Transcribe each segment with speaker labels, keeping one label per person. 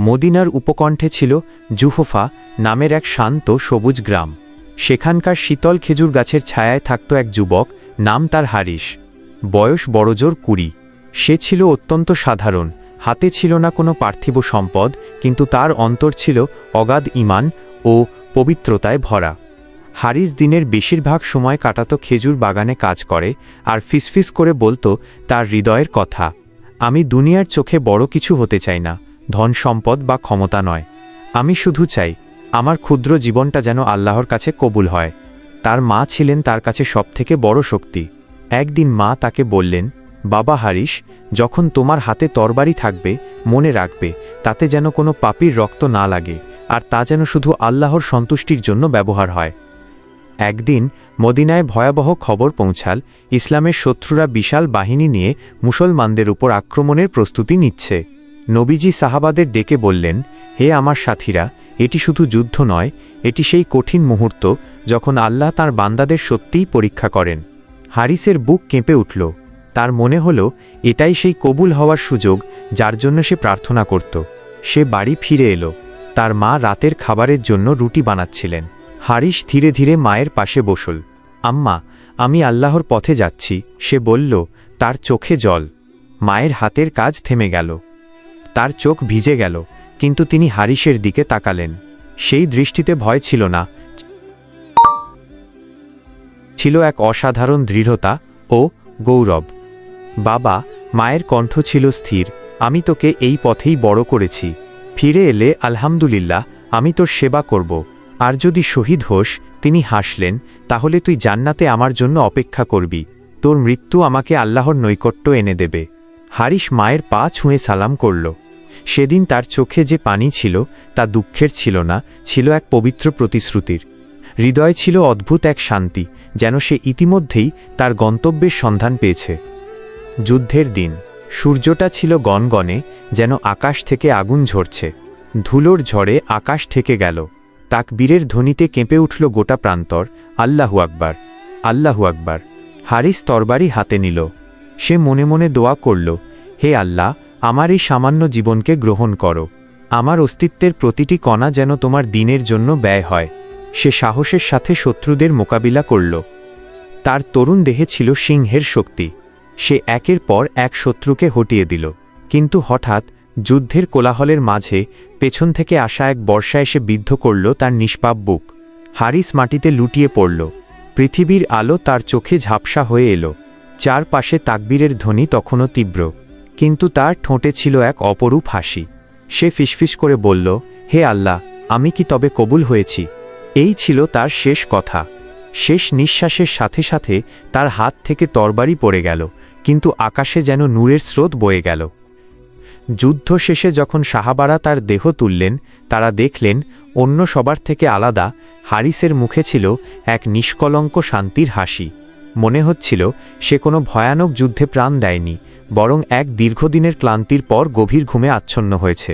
Speaker 1: মদিনার উপকণ্ঠে ছিল জুহফা নামের এক শান্ত সবুজ গ্রাম। সেখানকার শীতল খেজুর গাছের ছায়ায় থাকত এক যুবক, নাম তার হারিস বয়স বড়জোর কুড়ি। সে ছিল অত্যন্ত সাধারণ। হাতে ছিল না কোনো পার্থিব সম্পদ, কিন্তু তার অন্তর ছিল অগাধ ইমান ও পবিত্রতায় ভরা। হারিস দিনের বেশিরভাগ সময় কাটাতো খেজুর বাগানে কাজ করে আর ফিসফিস করে বলতো তার হৃদয়ের কথা, আমি দুনিয়ার চোখে বড় কিছু হতে চাই না। ধন সম্পদ বা ক্ষমতা নয়। আমি শুধু চাই, আমার ক্ষুদ্র জীবনটা যেন আল্লাহর কাছে কবুল হয়। তার মা ছিলেন তার কাছে সবথেকে বড় শক্তি। একদিন মা তাকে বললেন, বাবা হারিস, যখন তোমার হাতে তরবারি থাকবে, মনে রাখবে, তাতে যেন কোনো পাপির রক্ত না লাগে, আর তা যেন শুধু আল্লাহর সন্তুষ্টির জন্য ব্যবহার হয়। একদিন মদিনায় ভয়াবহ খবর পৌঁছাল, ইসলামের শত্রুরা বিশাল বাহিনী নিয়ে মুসলমানদের উপর আক্রমণের প্রস্তুতি নিচ্ছে। নবীজি সাহাবাদের ডেকে বললেন, হে আমার সাথীরা, এটি শুধু যুদ্ধ নয়, এটি সেই কঠিন মুহূর্ত যখন আল্লাহ তার বান্দাদের সত্যিই পরীক্ষা করেন। হারিসের বুক কেঁপে উঠল। তার মনে হল, এটাই সেই কবুল হওয়ার সুযোগ যার জন্য সে প্রার্থনা করত। সে বাড়ি ফিরে এলো। তার মা রাতের খাবারের জন্য রুটি বানাচ্ছিলেন। হারিস ধীরে ধীরে মায়ের পাশে বসল। আম্মা, আমি আল্লাহর পথে যাচ্ছি। সে বলল, তার চোখে জল। মায়ের হাতের কাজ থেমে গেল। তার চোখ ভিজে গেল, কিন্তু তিনি হারিসের দিকে তাকালেন। সেই দৃষ্টিতে ভয় ছিল না। ছিল এক অসাধারণ দৃঢ়তা ও গৌরব। বাবা, মায়ের কণ্ঠ ছিল স্থির, আমি তোকে এই পথেই বড় করেছি। ফিরে এলে, আলহামদুলিল্লাহ, আমি তোর সেবা করব। আর যদি শহীদ হোস, তিনি হাসলেন, তাহলে তুই জান্নাতে আমার জন্য অপেক্ষা করবি। তোর মৃত্যু আমাকে আল্লাহর নৈকট্য এনে দেবে। হারিস মায়ের পা ছুঁয়ে সালাম করল। সেদিন তার চোখে যে পানি ছিল, তা দুঃখের ছিল না, ছিল এক পবিত্র প্রতিশ্রুতির। হৃদয় ছিল অদ্ভুত এক শান্তি, যেন সে ইতিমধ্যেই তার গন্তব্যের সন্ধান পেয়েছে। যুদ্ধের দিন, সূর্যটা ছিল গনগনে, যেন আকাশ থেকে আগুন ঝরছে। ধুলোর ঝড়ে আকাশ থেকে গেল। তাকবীরের ধ্বনিতে কেঁপে উঠল গোটা প্রান্তর, আল্লাহু আকবার আল্লাহু আকবার। হারিস তরবারি হাতে নিল। সে মনে মনে দোয়া করল হে আল্লাহ, আমার এই সামান্য জীবনকে গ্রহণ করো। আমার অস্তিত্বের প্রতিটি কণা যেন তোমার দিনের জন্য ব্যয় হয়। সে সাহসের সাথে শত্রুদের মোকাবিলা করল। তার তরুণ দেহে ছিল সিংহের শক্তি। সে একের পর এক শত্রুকে হটিয়ে দিল। কিন্তু হঠাৎ যুদ্ধের কোলাহলের মাঝে পেছন থেকে আসা এক বর্ষা এসে বিদ্ধ করল তার নিষ্পাপ বুক। হারিস মাটিতে লুটিয়ে পড়ল। পৃথিবীর আলো তার চোখে ঝাপসা হয়ে এলো। চারপাশে তাকবীরের ধ্বনি তখনও তীব্র। কিন্তু তার ঠোঁটে ছিল এক অপরূপ হাসি। সে ফিসফিস করে বলল, হে আল্লাহ, আমি কি তবে কবুল হয়েছি? এই ছিল তার শেষ কথা। শেষ নিঃশ্বাসের সাথে সাথে তার হাত থেকে তরবারি পড়ে গেল, কিন্তু আকাশে যেন নূরের স্রোত বয়ে গেল। যুদ্ধ শেষে যখন সাহাবারা তার দেহ তুললেন, তারা দেখলেন, অন্য সবার থেকে আলাদা, হারিসের মুখে ছিল এক নিষ্কলঙ্ক শান্তির হাসি। মনে হচ্ছিল সে কোনো ভয়ানক যুদ্ধে প্রাণ দেয়নি, বরং এক দীর্ঘদিনের ক্লান্তির পর গভীর ঘুমে আচ্ছন্ন হয়েছে।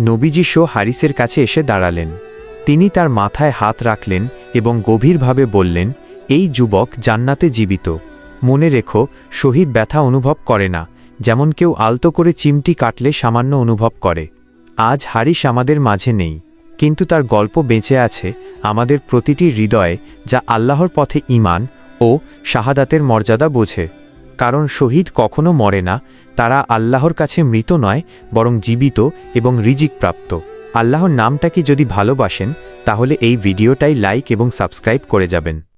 Speaker 1: নবীজি শো হারিসের কাছে এসে দাঁড়ালেন। তিনি তার মাথায় হাত রাখলেন এবং গভীরভাবে বললেন, এই যুবক জান্নাতে জীবিত। মনে রেখো, শহীদ ব্যথা অনুভব করে না, যেমন কেউ আলতো করে চিমটি কাটলে সামান্য অনুভব করে। আজ হারিস আমাদের মাঝে নেই, কিন্তু তার গল্প বেঁচে আছে আমাদের প্রতিটি হৃদয়ে যা আল্লাহর পথে ইমান ও শাহাদাতের মর্যাদা বোঝে, কারণ শহীদ কখনো মরে না, তারা আল্লাহর কাছে মৃত নয়, বরং জীবিত এবং রিজিক প্রাপ্ত আল্লাহর নামটাকে যদি ভালোবাসেন, তাহলে এই ভিডিওটাই লাইক এবং সাবস্ক্রাইব করে যাবেন।